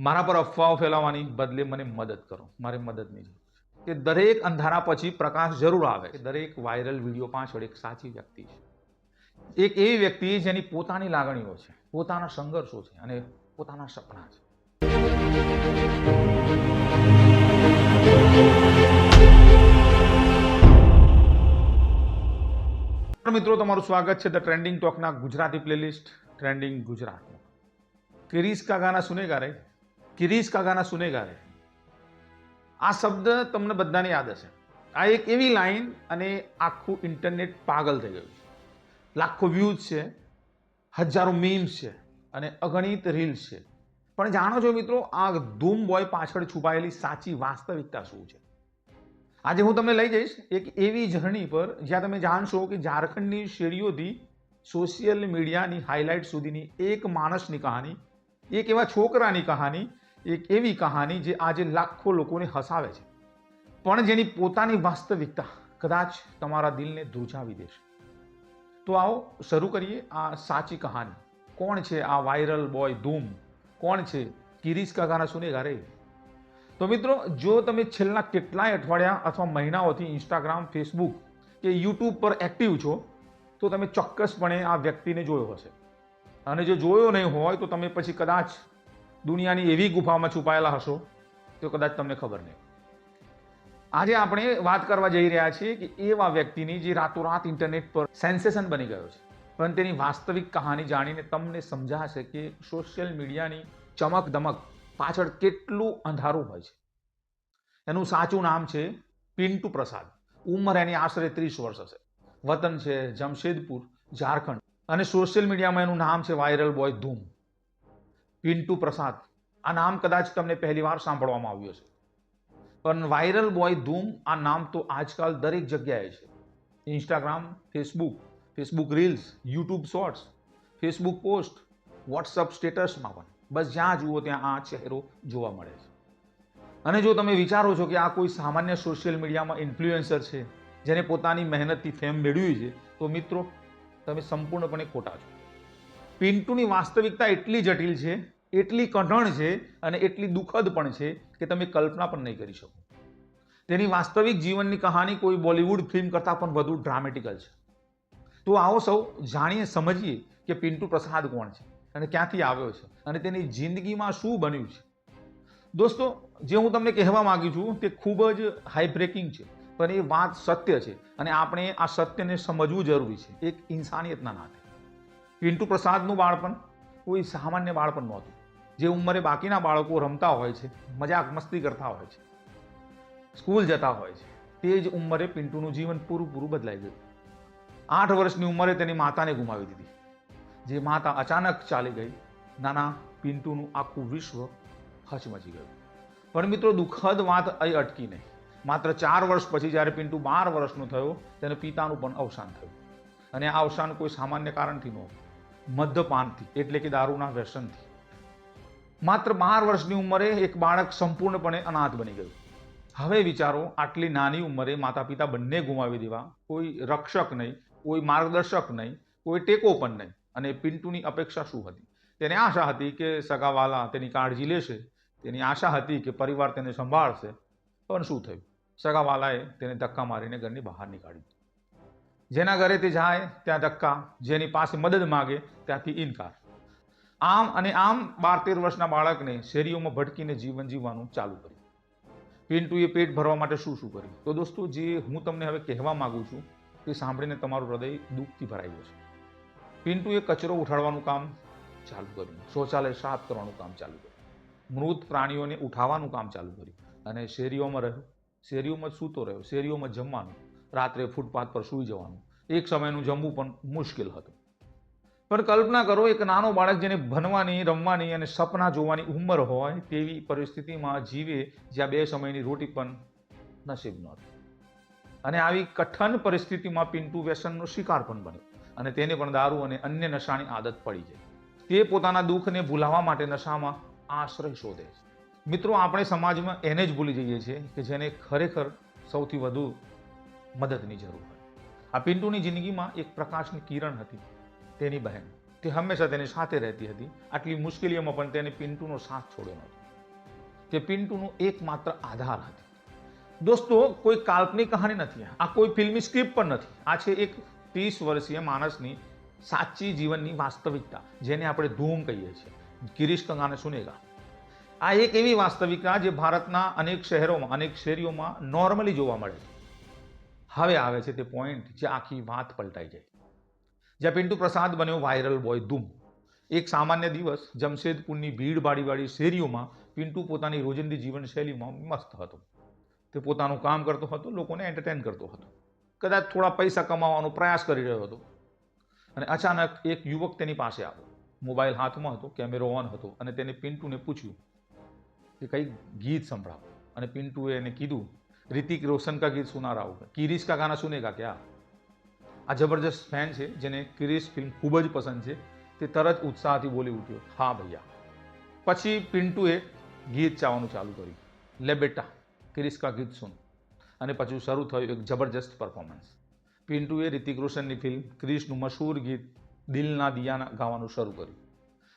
મારા પર અફવાઓ ફેલાવવાની બદલે મને મદદ કરો. મારે મદદની જરૂર છે. કે દરેક અંધારા પછી પ્રકાશ જરૂર આવે. દરેક વાયરલ વીડિયો પાછળ એક સાચી વ્યક્તિ છે. એક એવી વ્યક્તિ જેની પોતાની લાગણીઓ છે, પોતાના સંઘર્ષો છે અને પોતાના સપના છે. મિત્રો, તમારું સ્વાગત છે ધ ટ્રેન્ડિંગ ટોકના ગુજરાતી પ્લેલિસ્ટ ટ્રેન્ડિંગ ગુજરાતમાં. કિરીશ કા ગાના સુનેગા રે કિરીશ કાકાના સુનેગારે. આ શબ્દ તમને બધાને યાદ હશે. આ એક એવી લાઈન અને આખું ઇન્ટરનેટ પાગલ થઈ ગયું છે. લાખો વ્યૂઝ છે, હજારો મીમ્સ છે અને અગણિત રીલ્સ છે. પણ જાણો છો મિત્રો, આ ધૂમ બોય પાછળ છુપાયેલી સાચી વાસ્તવિકતા શું છે? આજે હું તમને લઈ જઈશ એક એવી જર્ની પર જ્યાં તમે જાણશો કે ઝારખંડની શેરીઓથી સોશિયલ મીડિયાની હાઇલાઇટ સુધીની એક માણસની કહાની, એક એવા છોકરાની કહાની એક એવી કહાની જે આજે લાખો લોકોને હસાવે છે. પણ જેની પોતાની વાસ્તવિકતા કદાચ તમારા દિલને ધ્રુજાવી દેશે. તો આવો શરૂ કરીએ આ સાચી કહાની. કોણ છે આ વાયરલ બોય ધૂમ? કોણ છે? કિરીશ કાકાના સુને ઘરે તો મિત્રો, જો તમે છેલ્લા કેટલાય અઠવાડિયા અથવા મહિનાઓથી ઇન્સ્ટાગ્રામ ફેસબુક કે યુટ્યુબ પર એક્ટિવ છો, તો તમે ચોક્કસપણે આ વ્યક્તિને જોયો હશે. અને જો જોયો નહીં હોય, તો તમે પછી કદાચ દુનિયાની એવી ગુફામાં છુપાયેલા હશો તો કદાચ તમને ખબર નહીં. આજે આપણે વાત કરવા જઈ રહ્યા છીએ કે એવા વ્યક્તિની જે રાતોરાત ઇન્ટરનેટ પર સેન્સેશન બની ગયો છે. પણ તેની વાસ્તવિક કહાની જાણીને તમને સમજાશે કે સોશિયલ મીડિયાની ચમક દમક પાછળ કેટલું અંધારું હોય છે. એનું સાચું નામ છે પિન્ટુ પ્રસાદ. ઉંમર એની આશરે ત્રીસ વર્ષ હશે. વતન છે જમશેદપુર, ઝારખંડ અને સોશિયલ મીડિયામાં એનું નામ છે વાયરલ બોય ધૂમ. પિન્ટુ પ્રસાદ. આ નામ કદાચ તમને પહેલી વાર સાંભળવામાં આવ્યું છે પણ વાયરલ બોય ધૂમ, આ નામ તો આજકાલ દરેક જગ્યાએ છે. Instagram Facebook Facebook reels YouTube shorts Facebook post WhatsApp સ્ટેટસમાં પણ. બસ જ્યાં જુઓ ત્યાં આ ચહેરો જોવા મળે છે. અને જો તમે વિચારો છો કે આ કોઈ સામાન્ય સોશિયલ મીડિયામાં ઇન્ફ્લુએન્સર છે, જેને પોતાની મહેનતથી ફેમ મેળવી છે, તો મિત્રો, તમે સંપૂર્ણપણે ખોટા છો. પિન્ટુની વાસ્તવિકતા એટલી જટિલ છે એટલી કઠણ છે અને એટલી દુઃખદ પણ છે કે તમે કલ્પના પણ નહીં કરી શકો. તેની વાસ્તવિક જીવનની કહાની કોઈ બોલિવૂડ ફિલ્મ કરતાં પણ વધુ ડ્રામેટિકલ છે. તો આવો સૌ જાણીએ, સમજીએ કે પિન્ટુ પ્રસાદ કોણ છે અને ક્યાંથી આવ્યો છે અને તેની જિંદગીમાં શું બન્યું છે. દોસ્તો, જે હું તમને કહેવા માંગુ છું તે ખૂબ જ હાઈ બ્રેકિંગ છે, પણ એ વાત સત્ય છે અને આપણે આ સત્યને સમજવું જરૂરી છે. એક ઇન્સાનિયતના નાતે. પિન્ટુ પ્રસાદનું બાળપણ કોઈ સામાન્ય બાળપણ નહોતું. જે ઉંમરે બાકીના બાળકો રમતા હોય છે, મજાક મસ્તી કરતા હોય છે, સ્કૂલ જતા હોય છે, તે જ ઉંમરે પિન્ટુનું જીવન પૂરું પૂરું બદલાઈ ગયું. આઠ વર્ષની ઉંમરે તેની માતાને ગુમાવી દીધી. જે માતા અચાનક ચાલી ગઈ. નાના, પિન્ટુનું આખું વિશ્વ હચમચી ગયું. પણ મિત્રો, દુઃખદ વાત અહીં અટકી નહીં. માત્ર ચાર વર્ષ પછી જ્યારે પિન્ટુ બાર વર્ષનો થયો, તેને પિતાનું પણ અવસાન થયું. અને આ અવસાન કોઈ સામાન્ય કારણથી નહોતું મદ્યપાનથી, એટલે કે દારૂના વ્યસનથી. માત્ર બાર વર્ષની ઉંમરે એક બાળક સંપૂર્ણપણે અનાથ બની ગયું. હવે વિચારો, આટલી નાની ઉંમરે માતા પિતા બંને ગુમાવી દેવા. કોઈ રક્ષક નહીં, કોઈ માર્ગદર્શક નહીં, કોઈ ટેકો પણ નહીં. અને પિન્ટુની અપેક્ષા શું હતી? તેને આશા હતી કે સગાવાલા તેની કાળજી લેશે. તેની આશા હતી કે પરિવાર તેને સંભાળશે. પણ શું થયું? સગાવાલાએ તેને ધક્કા મારીને ઘરની બહાર નીકાળી. જેના ઘરે તે જાય, ત્યાં ધક્કા, જેની પાસે મદદ માગે, ત્યાંથી ઇનકાર. આમ અને આમ બાર તેર વર્ષના બાળકને શેરીઓમાં ભટકીને જીવન જીવવાનું ચાલુ કર્યું. પિન્ટુએ પેટ ભરવા માટે શું શું કર્યું? તો દોસ્તો, જે હું તમને હવે કહેવા માગું છું, તે સાંભળીને તમારું હૃદય દુઃખથી ભરાઈ છે. પિન્ટુએ કચરો ઉઠાડવાનું કામ ચાલુ કર્યું. શૌચાલય સાફ કરવાનું કામ ચાલુ કર્યું. મૃત પ્રાણીઓને ઉઠાવવાનું કામ ચાલુ કર્યું. અને શેરીઓમાં રહ્યો. શેરીઓમાં સૂતો રહ્યો. શેરીઓમાં જમવાનું. રાત્રે ફૂટપાથ પર સૂઈ જવાનું. એક સમયનું જમવું પણ મુશ્કેલ હતું. પણ કલ્પના કરો, એક નાનો બાળક જેને ભણવાની, રમવાની અને સપના જોવાની ઉંમર હોય, તેવી પરિસ્થિતિમાં જીવે જ્યાં બે સમયની રોટી પણ નસીબ નહોતી અને આવી કઠણ પરિસ્થિતિમાં પિન્ટુ વ્યસનનો શિકાર પણ બન્યો અને તેને પણ દારૂ અને અન્ય નશાની આદત પડી જાય તે પોતાના દુઃખને ભૂલાવવા માટે નશામાં આશ્રય શોધે છે. મિત્રો, આપણે સમાજમાં એને જ ભૂલી જઈએ છીએ કે જેને ખરેખર સૌથી વધુ મદદની જરૂર હોય. આ પિન્ટુની જિંદગીમાં એક પ્રકાશની કિરણ હતી, તેની બહેન. તે હંમેશા તેની સાથે રહેતી હતી. આટલી મુશ્કેલીઓમાં પણ તેને પિન્ટુનો સાથ છોડ્યો નહોતો. તે પિન્ટુનું એકમાત્ર આધાર હતી. દોસ્તો, કોઈ કાલ્પનિક કહાની નથી આ. કોઈ ફિલ્મી સ્ક્રિપ્ટ પણ નથી. આ છે એક ત્રીસ વર્ષીય માણસની સાચી જીવનની વાસ્તવિકતા, જેને આપણે ધૂમ કહીએ છીએ. ગિરીશ કંગાને સુનેગા. આ એક એવી વાસ્તવિકતા જે ભારતના અનેક શહેરોમાં, અનેક શેરીઓમાં નોર્મલી જોવા મળે છે. હવે આવે છે તે પોઈન્ટ જે આખી વાત પલટાઈ જાય. જ્યાં પિન્ટુ પ્રસાદ બન્યો વાયરલ બોય ધૂમ. એક સામાન્ય દિવસ જમશેદપુરની ભીડભાડીવાળી શેરીઓમાં પિન્ટુ પોતાની રોજિંદી જીવનશૈલીમાં મસ્ત હતો. તે પોતાનું કામ કરતો હતો, લોકોને એન્ટરટેન કરતો હતો. કદાચ થોડા પૈસા કમાવાનો પ્રયાસ કરી રહ્યો હતો. અને અચાનક એક યુવક તેની પાસે આવ્યો. મોબાઈલ હાથમાં હતો, કેમેરો ઓન હતો અને તેને પિન્ટુને પૂછ્યું કે કંઈક ગીત સંભળાવો. અને પિન્ટુએ એને કીધું ऋतिक रोशन का गीत सुना रहा होगा किरीश का गाना सुनेगा क्या આ જબરજસ્ત ફેન છે જેને કિરીશ ફિલ્મ ખૂબ જ પસંદ છે તે તરત ઉત્સાહથી બોલી ઉઠ્યો હા ભૈયા પછી પિન્ટુએ ગીત ચાવવાનું ચાલુ કર્યું લે બેટા કિરીશ કા ગીત સુન અને પછી શરૂ થયું એક જબરજસ્ત પરફોર્મન્સ પિન્ટુએ રિતિક રોશનની ફિલ્મ ક્રિશનું મશહૂર ગીત દિલના દિયાના ગાવાનું શરૂ કર્યું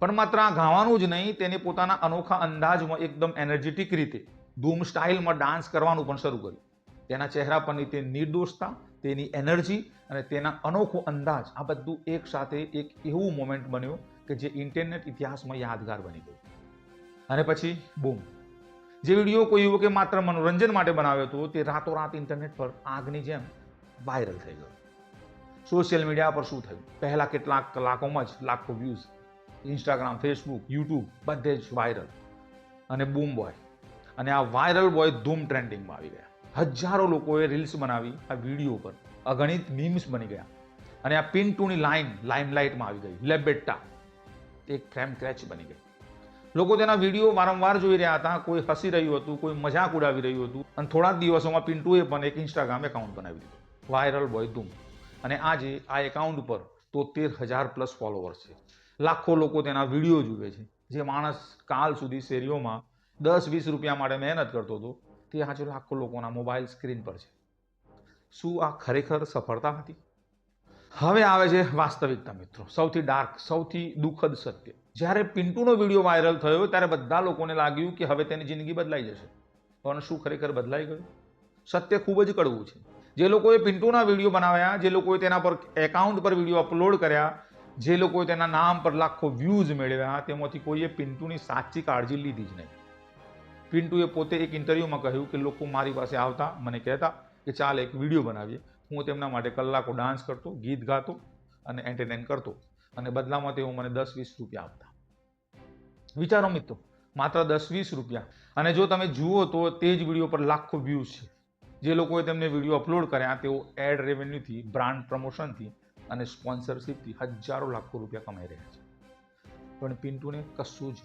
પણ માત્ર આ ગાવાનું જ નહીં તેને પોતાના અનોખા અંદાજમાં એકદમ એનર્જેટિક રીતે ધૂમ સ્ટાઇલમાં ડાન્સ કરવાનું પણ શરૂ કર્યું. તેના ચહેરા પરની તે નિર્દોષતા, તેની એનર્જી અને તેના અનોખો અંદાજ આ બધું એક સાથે એક એવું મોમેન્ટ બન્યો કે જે ઇન્ટરનેટ ઇતિહાસમાં યાદગાર બની ગયું. અને પછી બૂમ જે વીડિયો કોઈ યુવકે માત્ર મનોરંજન માટે બનાવ્યો હતો, તે રાતોરાત ઇન્ટરનેટ પર આગની જેમ વાયરલ થઈ ગયો. સોશિયલ મીડિયા પર શું થયું? પહેલા કેટલાક કલાકોમાં જ લાખો વ્યૂઝ ઇન્સ્ટાગ્રામ ફેસબુક યુટ્યુબ બધે જ વાયરલ અને બૂમ બોય અને આ વાયરલ બોય ધૂમ ટ્રેન્ડિંગમાં આવી ગયા. હજારો લોકોએ રીલ્સ બનાવી, આ વીડિયો પર. અગણિત મીમ્સ બની ગયા. અને આ પિન ટુની લાઈન લાઇમલાઇટમાં આવી ગઈ. લેબેટ્ટા એક ફ્રેમ ક્રેચ બની ગઈ. લોકો તેના વીડિયો વારંવાર જોઈ રહ્યા હતા. કોઈ હસી રહ્યું હતું, કોઈ મજાક ઉડાવી રહ્યું હતું. અને થોડા દિવસોમાં પિન્ટુએ પણ એક ઇન્સ્ટાગ્રામ એકાઉન્ટ બનાવી દીધું. વાયરલ બોય ધૂમ. અને આજે આ એકાઉન્ટ પર તોતેર હજાર પ્લસ ફોલોવર્સ છે. લાખો લોકો તેના વીડિયો જુએ છે. જે માણસ કાલ સુધી શેરીઓમાં દસ વીસ રૂપિયા માટે મહેનત કરતો હતો, તે આજે લાખો લોકોના મોબાઈલ સ્ક્રીન પર છે. શું આ ખરેખર સફળતા હતી? હવે આવે છે વાસ્તવિકતા મિત્રો. સૌથી ડાર્ક, સૌથી દુઃખદ સત્ય. જ્યારે પિન્ટુનો વીડિયો વાયરલ થયો ત્યારે બધા લોકોને લાગ્યું કે હવે તેની જિંદગી બદલાઈ જશે. પણ શું ખરેખર બદલાઈ ગયું? સત્ય ખૂબ જ કડવું છે. જે લોકોએ પિન્ટુના વીડિયો બનાવ્યા, જે લોકોએ તેના પર એકાઉન્ટ પર વીડિયો અપલોડ કર્યા, જે લોકોએ તેના નામ પર લાખો વ્યૂઝ મેળવ્યા, તેમાંથી કોઈએ પિન્ટુની સાચી કાળજી લીધી જ નહીં. પિન્ટુએ પોતે એક ઇન્ટરવ્યૂમાં કહ્યું કે લોકો મારી પાસે આવતા મને કહેતા કે ચાલ એક વીડિયો બનાવીએ. હું તેમના માટે કલાકો ડાન્સ કરતો, ગીત ગાતો અને એન્ટરટેન કરતો અને બદલામાં તેઓ મને દસ વીસ રૂપિયા આપતા. વિચારો મિત્રો, માત્ર દસ વીસ રૂપિયા. અને જો તમે જુઓ તો તે જ વીડિયો પર લાખો વ્યૂઝ છે. જે લોકોએ તેમને વીડિયો અપલોડ કર્યા, તેઓ એડ રેવન્યુથી બ્રાન્ડ પ્રમોશનથી અને સ્પોન્સરશિપથી હજારો લાખો રૂપિયા કમાઈ રહ્યા છે. પણ પિન્ટુને કશું જ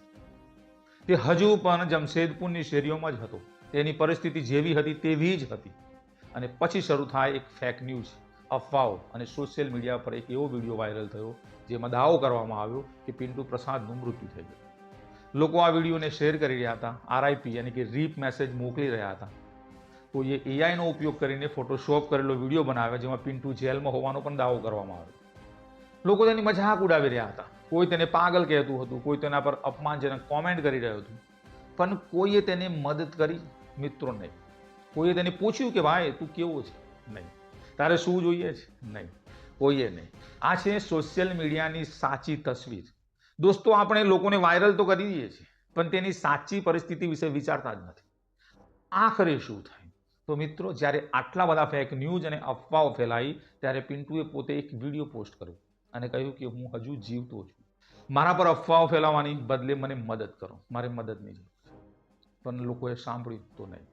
તે હજુ પણ જમશેદપુરની શેરીઓમાં જ હતો. તેની પરિસ્થિતિ જેવી હતી તેવી જ હતી. અને પછી શરૂ થાય એક ફેક ન્યૂઝ અફવાઓ અને સોશિયલ મીડિયા પર એક એવો વીડિયો વાયરલ થયો, જેમાં દાવો કરવામાં આવ્યો કે પિન્ટુ પ્રસાદનું મૃત્યુ થઈ ગયું. લોકો આ વિડીયોને શેર કરી રહ્યા હતા આરઆઈપી યાની કે રીપ મેસેજ મોકલી રહ્યા હતા. તો એ એઆઈનો ઉપયોગ કરીને ફોટોશોપ કરેલો વીડિયો બનાવ્યો, જેમાં પિન્ટુ જેલમાં હોવાનો પણ દાવો કરવામાં આવ્યો. લોકો તેની મજાક ઉડાવી રહ્યા હતા. કોઈ તેને પાગલ કહેતું હતું, કોઈ તેના પર અપમાનજનક કોમેન્ટ કરી રહ્યું હતું. પણ કોઈએ તેને મદદ કરી? મિત્રો, નહીં. કોઈએ તેને પૂછ્યું કે, ભાઈ, તું કેવો છે? નહીં. તારે શું જોઈએ છે? નહીં. કોઈએ નહીં. આ છે સોશિયલ મીડિયાની સાચી તસવીર. દોસ્તો, આપણે લોકોને વાયરલ તો કરી દઈએ છીએ, પણ તેની સાચી પરિસ્થિતિ વિશે વિચારતા જ નથી. આખરે શું થાય? તો મિત્રો, જ્યારે આટલા બધા ફેક ન્યૂઝ અને અફવાઓ ફેલાઈ, ત્યારે પિન્ટુએ પોતે એક વીડિયો પોસ્ટ કર્યો. અને કહ્યું કે હું હજુ જીવતો છું. મારા પર અફવાઓ ફેલાવવાની બદલે મને મદદ કરો. મારે મદદની જરૂર છે. પણ લોકોએ સાંભળ્યું તો નહીં.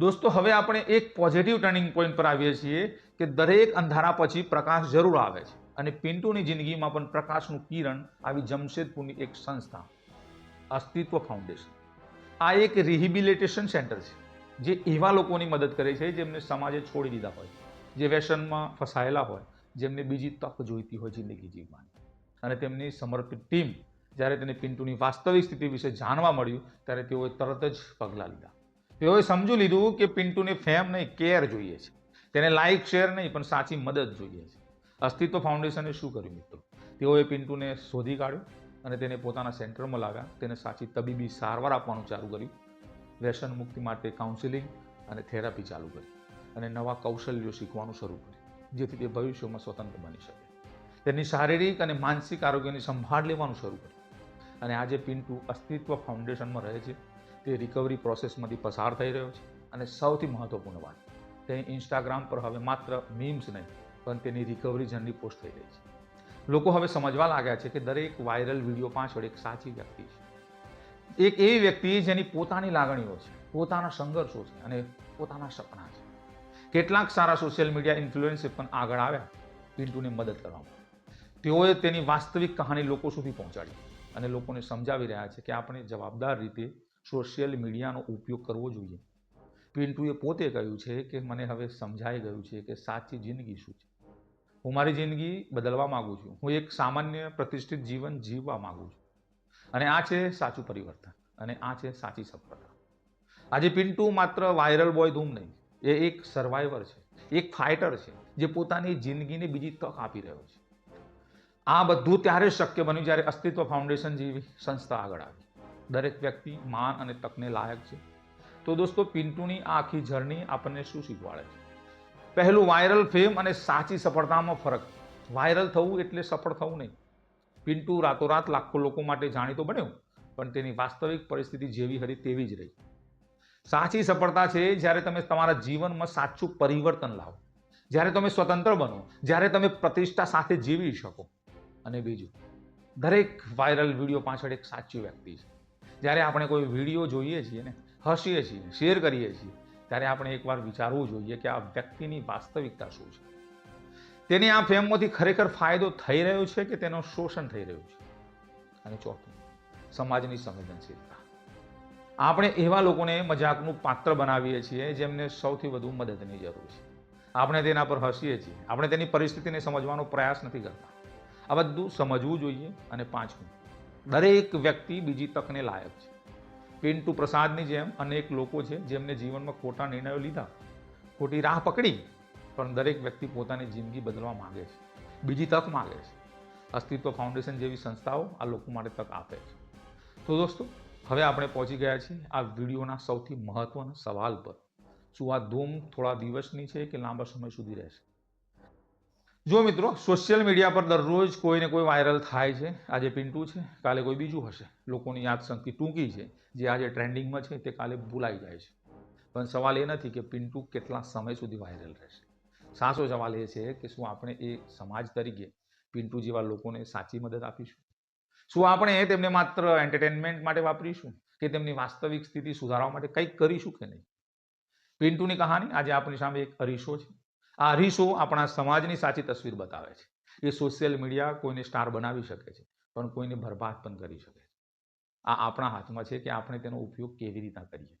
દોસ્તો, હવે આપણે એક પોઝિટિવ ટર્નિંગ પોઈન્ટ પર આવીએ છીએ કે દરેક અંધારા પછી પ્રકાશ જરૂર આવે છે અને પિન્ટુની જિંદગીમાં પણ પ્રકાશનું કિરણ આવી જમશેદપુરની એક સંસ્થા, અસ્તિત્વ ફાઉન્ડેશન આ એક રિહિબિલિટેશન સેન્ટર છે, જે એવા લોકોની મદદ કરે છે જેમને સમાજે છોડી દીધા હોય, જે વ્યસનમાં ફસાયેલા હોય જેમને બીજી તક જોઈતી હોય જિંદગી જીવવાની. અને તેમની સમર્પિત ટીમ જ્યારે તેને પિન્ટુની વાસ્તવિક સ્થિતિ વિશે જાણવા મળ્યું, ત્યારે તેઓએ તરત જ પગલાં લીધા. તેઓએ સમજી લીધું કે પિન્ટુને ફેમ નહીં, કેર જોઈએ છે. તેને લાઇક શેર નહીં, પણ સાચી મદદ જોઈએ છે. અસ્તિત્વ ફાઉન્ડેશને શું કર્યું મિત્રો? તેઓએ પિન્ટુને શોધી કાઢ્યો અને તેને પોતાના સેન્ટરમાં લાવ્યા. તેને સાચી તબીબી સારવાર આપવાનું ચાલુ કર્યું. વ્યસન મુક્તિ માટે કાઉન્સિલિંગ અને થેરાપી ચાલુ કરી અને નવા કૌશલ્યો શીખવાનું શરૂ કર્યું. જેથી તે ભવિષ્યમાં સ્વતંત્ર બની શકે. તેની શારીરિક અને માનસિક આરોગ્યની સંભાળ લેવાનું શરૂ કર્યું. અને આજે પિન્ટુ અસ્તિત્વ ફાઉન્ડેશનમાં રહે છે. તે રિકવરી પ્રોસેસમાંથી પસાર થઈ રહ્યો છે અને સૌથી મહત્વપૂર્ણ વાત, તે ઇન્સ્ટાગ્રામ પર હવે માત્ર મીમ્સ નહીં, પણ તેની રિકવરી જર્ની પોસ્ટ થઈ રહી છે. લોકો હવે સમજવા લાગ્યા છે કે દરેક વાયરલ વીડિયો પાછળ એક સાચી વ્યક્તિ છે. એક એવી વ્યક્તિ જેની પોતાની લાગણીઓ છે, પોતાના સંઘર્ષો છે અને પોતાના સપના છે. કેટલાક સારા સોશિયલ મીડિયા ઇન્ફ્લુએન્સર પણ આગળ આવ્યા. પિન્ટુને મદદ કરવામાં તેઓએ તેની વાસ્તવિક કહાની લોકો સુધી પહોંચાડી અને લોકોને સમજાવી રહ્યા છે કે આપણે જવાબદાર રીતે સોશિયલ મીડિયાનો ઉપયોગ કરવો જોઈએ. પિન્ટુએ પોતે કહ્યું છે કે મને હવે સમજાઈ ગયું છે કે સાચી જિંદગી શું છે. હું મારી જિંદગી બદલવા માગું છું. હું એક સામાન્ય પ્રતિષ્ઠિત જીવન જીવવા માગું છું. અને આ છે સાચું પરિવર્તન. અને આ છે સાચી સફળતા. આજે પિન્ટુ માત્ર વાયરલ બોય ધૂમ નહીં. એ એક સર્વાઈવર છે. એક ફાઇટર છે, જે પોતાની જિંદગીને બીજી તક આપી રહ્યો છે. આ બધું ત્યારે શક્ય બન્યું જ્યારે અસ્તિત્વ ફાઉન્ડેશન જેવી સંસ્થા આગળ આવી. દરેક વ્યક્તિ માન અને તકને લાયક છે. તો દોસ્તો, પિન્ટુની આ આખી જર્ની આપણને શું શીખવાડે છે? પહેલું વાયરલ ફેમ અને સાચી સફળતામાં ફરક. વાયરલ થવું એટલે સફળ થવું નહીં. પિન્ટુ રાતોરાત લાખો લોકો માટે જાણીતો બન્યો, પણ તેની વાસ્તવિક પરિસ્થિતિ જેવી હતી તેવી જ રહી. સાચી સફળતા છે જ્યારે તમે તમારા જીવનમાં સાચું પરિવર્તન લાવો. જ્યારે તમે સ્વતંત્ર બનો, જ્યારે તમે પ્રતિષ્ઠા સાથે જીવી શકો. અને બીજું, દરેક વાયરલ વીડિયો પાછળ એક સાચી વ્યક્તિ છે. જ્યારે આપણે કોઈ વીડિયો જોઈએ છીએ ને, હસીએ છીએ, શેર કરીએ છીએ, ત્યારે આપણે એકવાર વિચારવું જોઈએ કે આ વ્યક્તિની વાસ્તવિકતા શું છે. તેની આ ફેમમાંથી ખરેખર ફાયદો થઈ રહ્યો છે કે તેનું શોષણ થઈ રહ્યું છે? અને ચોથું, સમાજની સંવેદનશીલતા. આપણે એવા લોકોને મજાકનું પાત્ર બનાવીએ છીએ જેમને સૌથી વધુ મદદની જરૂર છે. આપણે તેના પર હસીએ છીએ. આપણે તેની પરિસ્થિતિને સમજવાનો પ્રયાસ નથી કરતા. આ બધું સમજવું જોઈએ અને પાંચમું દરેક વ્યક્તિ બીજી તકને લાયક છે. પિન્ટુ પ્રસાદની જેમ અનેક લોકો છે જેમને જીવનમાં ખોટા નિર્ણયો લીધા. ખોટી રાહ પકડી. પણ દરેક વ્યક્તિ પોતાની જિંદગી બદલવા માગે છે. બીજી તક માગે છે. અસ્તિત્વ ફાઉન્ડેશન જેવી સંસ્થાઓ આ લોકો માટે તક આપે છે. તો દોસ્તો હવે આપણે પહોંચી ગયા છીએ આ વિડીયોના સૌથી મહત્વના સવાલ પર. શું આ ધૂમ થોડા દિવસની છે કે લાંબા સમય સુધી રહેશે? જો મિત્રો સોશિયલ મીડિયા પર દરરોજ કોઈને કોઈ વાયરલ થાય છે. આજે પિન્ટુ છે, કાલે કોઈ બીજું હશે. લોકોની યાદશક્તિ ટૂંકી છે. જે આજે ટ્રેન્ડિંગમાં છે તે કાલે ભૂલાઈ જાય છે. પણ સવાલ એ નથી કે પિન્ટુ કેટલા સમય સુધી વાયરલ રહેશે. સાચો સવાલ એ છે કે શું આપણે એ સમાજ તરીકે પિન્ટુ જેવા લોકોને સાચી મદદ આપીશું? શું આપણે તેમને માત્ર એન્ટરટેનમેન્ટ માટે વાપરીશું? કે તેમની વાસ્તવિક સ્થિતિ સુધારવા માટે કંઈક કરીશું કે નહીં? પિન્ટુની કહાની આજે આપણી સામે એક અરીસો છે. આ અરીસો આપણા સમાજની સાચી તસવીર બતાવે છે. એ સોશિયલ મીડિયા કોઈને સ્ટાર બનાવી શકે છે, પણ કોઈને બરબાદ પણ કરી શકે છે. આ આપણા હાથમાં છે કે આપણે તેનો ઉપયોગ કેવી રીતના કરીએ?